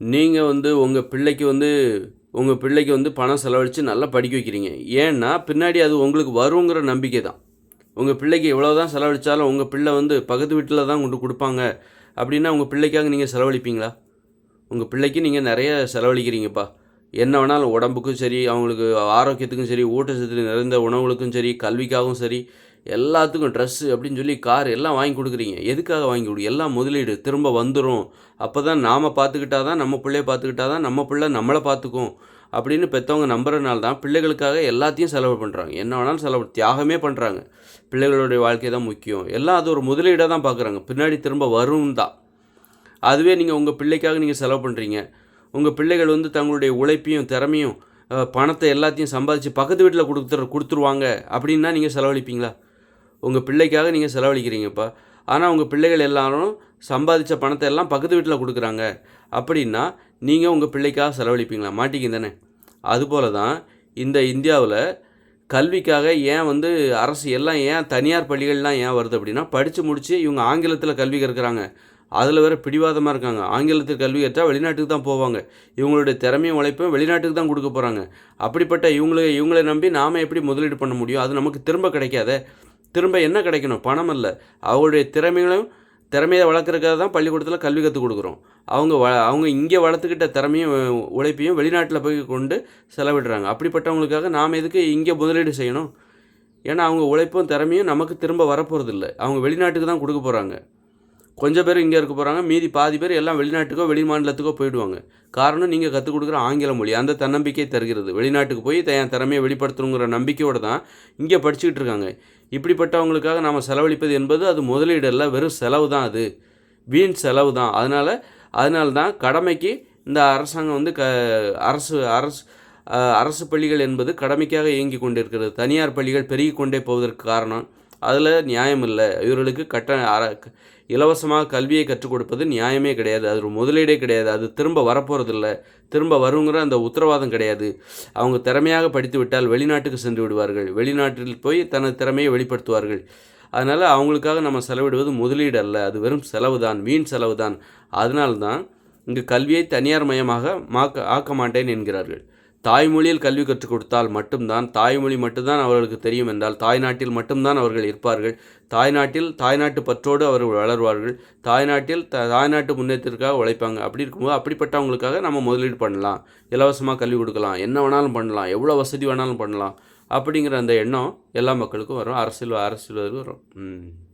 நீங்கள் வந்து உங்கள் பிள்ளைக்கு வந்து உங்கள் பிள்ளைக்கு வந்து பணம் செலவழித்து நல்லா படிக்க வைக்கிறீங்க. ஏன்னா பின்னாடி அது உங்களுக்கு வருங்கிற நம்பிக்கை தான் உங்கள் பிள்ளைக்கு எவ்வளோ தான் செலவழித்தாலும் உங்கள் பிள்ளை வந்து பக்கத்து வீட்டில் தான் கொண்டு கொடுப்பாங்க. அப்படின்னா உங்கள் பிள்ளைக்காக நீங்கள் செலவழிப்பீங்களா? உங்கள் பிள்ளைக்கு நீங்கள் நிறைய செலவழிக்கிறீங்கப்பா. என்ன வேணாலும் உடம்புக்கும் சரி அவங்களுக்கு ஆரோக்கியத்துக்கும் சரி ஊட்டச்சத்து நிறைந்த உணவுகளுக்கும் சரி கல்விக்காகவும் சரி எல்லாத்துக்கும் ட்ரெஸ்ஸு அப்படின்னு சொல்லி கார் எல்லாம் வாங்கி கொடுக்குறீங்க. எதுக்காக வாங்கி கொடு? எல்லாம் முதலீடு. திரும்ப வந்துடும் அப்போ தான் நாம் பார்த்துக்கிட்டா தான் நம்ம பிள்ளைய பார்த்துக்கிட்டா தான் நம்ம பிள்ளை நம்மளை பார்த்துக்கும் அப்படின்னு பெற்றவங்க நம்புறதுனால தான் பிள்ளைகளுக்காக எல்லாத்தையும் செலவு பண்ணுறாங்க என்ன வேணாலும் செலவு தியாகமே பண்ணுறாங்க பிள்ளைகளுடைய வாழ்க்கை தான் முக்கியம். எல்லாம் அது ஒரு முதலீடாக தான் பார்க்குறாங்க. பின்னாடி திரும்ப வரும் தான். அதுவே நீங்கள் உங்கள் பிள்ளைக்காக நீங்கள் செலவு பண்ணுறீங்க உங்கள் பிள்ளைகள் வந்து தங்களுடைய உழைப்பையும் திறமையும் பணத்தை எல்லாத்தையும் சம்பாதிச்சு பக்கத்து வீட்டில் கொடுத்துரு கொடுத்துருவாங்க அப்படின்னா நீங்கள் செலவழிப்பீங்களா? உங்கள் பிள்ளைக்காக நீங்கள் செலவழிக்கிறீங்கப்பா. ஆனால் உங்கள் பிள்ளைகள் எல்லாரும் சம்பாதிச்ச பணத்தை எல்லாம் பக்கத்து வீட்டில் கொடுக்குறாங்க. அப்படின்னா நீங்கள் உங்கள் பிள்ளைக்காக செலவழிப்பீங்களா? மாட்டிங்க தானே. அதுபோல தான் இந்த இந்தியாவில் கல்விக்காக ஏன் வந்து அரசு எல்லாம் ஏன் தனியார் பள்ளிகள்லாம் ஏன் வருது அப்படின்னா படித்து முடித்து இவங்க ஆங்கிலத்தில் கல்வி கற்கிறாங்க. அதில் வேறு பிடிவாதமாக இருக்காங்க. ஆங்கிலத்தில் கல்வி கற்றால் வெளிநாட்டுக்கு தான் போவாங்க. இவங்களுடைய திறமையும் உழைப்பும் வெளிநாட்டுக்கு தான் கொடுக்க போகிறாங்க அப்படிப்பட்ட இவங்களை இவங்களை நம்பி நாம் எப்படி முதலீடு பண்ண முடியும்? அது நமக்கு திரும்ப கிடைக்காதே. திரும்ப என்ன கிடைக்கணும்? பணம் இல்லை அவங்களுடைய திறமைகளும் திறமையை வளர்க்குறக்காக தான் பள்ளிக்கூடத்தில் கல்வி கற்றுக் கொடுக்குறோம். அவங்க வ அவங்க இங்கே வளர்த்துக்கிட்ட திறமையும் உழைப்பையும் வெளிநாட்டில் போய் கொண்டு செலவிடுறாங்க. அப்படிப்பட்டவங்களுக்காக நாம் எதுக்கு இங்கே முதலீடு செய்யணும்? ஏன்னா அவங்க உழைப்பும் திறமையும் நமக்கு திரும்ப வரப்போகிறதில்ல அவங்க வெளிநாட்டுக்கு தான் கொடுக்க போகிறாங்க கொஞ்சம் பேர் இங்கே இருக்க போகிறாங்க மீதி பாதி பேர் எல்லாம் வெளிநாட்டுக்கோ வெளி மாநிலத்துக்கோ போயிடுவாங்க. காரணம் நீங்கள் கற்றுக் கொடுக்குற ஆங்கில மொழி அந்த தன்னம்பிக்கை தருகிறது. வெளிநாட்டுக்கு போய் தன் திறமையை வெளிப்படுத்தணுங்கிற நம்பிக்கையோடு தான் இங்கே படிச்சுக்கிட்டு இருக்காங்க. இப்படிப்பட்டவங்களுக்காக நாம் செலவழிப்பது என்பது அது முதலீடு அல்ல வெறும் செலவு தான் அது. வீண் செலவு தான். அதனால் அதனால தான் கடமைக்கு இந்த அரசாங்கம் வந்து க அரசு அரசு அரசு பள்ளிகள் என்பது கடமைக்காக இயங்கி கொண்டிருக்கிறது. தனியார் பள்ளிகள் பெருகி கொண்டே போவதற்கு காரணம். அதில் நியாயம் இல்லை. இவர்களுக்கு கட்ட அர இலவசமாக கல்வியை கற்றுக் கொடுப்பது நியாயமே கிடையாது. அது ஒரு முதலீடே கிடையாது. அது திரும்ப வரப்போகிறதில்ல திரும்ப வருங்கிற அந்த உத்தரவாதம் கிடையாது. அவங்க திறமையாக படித்து விட்டால் வெளிநாட்டுக்கு சென்று விடுவார்கள். வெளிநாட்டில் போய் தனது திறமையை வெளிப்படுத்துவார்கள். அதனால் அவங்களுக்காக நம்ம செலவிடுவது முதலீடு அல்ல. அது வெறும் செலவு தான் வீண் செலவு தான். அதனால்தான் இங்கு கல்வியை தனியார் மயமாக மாக்க ஆக்க மாட்டேன் என்கிறார்கள். தாய்மொழியில் கல்வி கற்றுக் கொடுத்தால் மட்டும்தான் தாய்மொழி மட்டும்தான் அவர்களுக்கு தெரியும் என்றால் தாய்நாட்டில் மட்டும்தான் அவர்கள் இருப்பார்கள். தாய்நாட்டில் தாய்நாட்டு பற்றோடு அவர்கள் வளர்வார்கள். தாய்நாட்டில் த தாய்நாட்டு முன்னேற்றத்திற்காக உழைப்பாங்க. அப்படி இருக்கும்போது அப்படிப்பட்டவங்களுக்காக நம்ம முதலீடு பண்ணலாம். இலவசமாக கல்வி கொடுக்கலாம். என்ன வேணாலும் பண்ணலாம். எவ்வளோ வசதி வேணாலும் பண்ணலாம். அப்படிங்கிற அந்த எண்ணம் எல்லா மக்களுக்கும் வரும். அரசியல் அரசியல் வரும். ம்.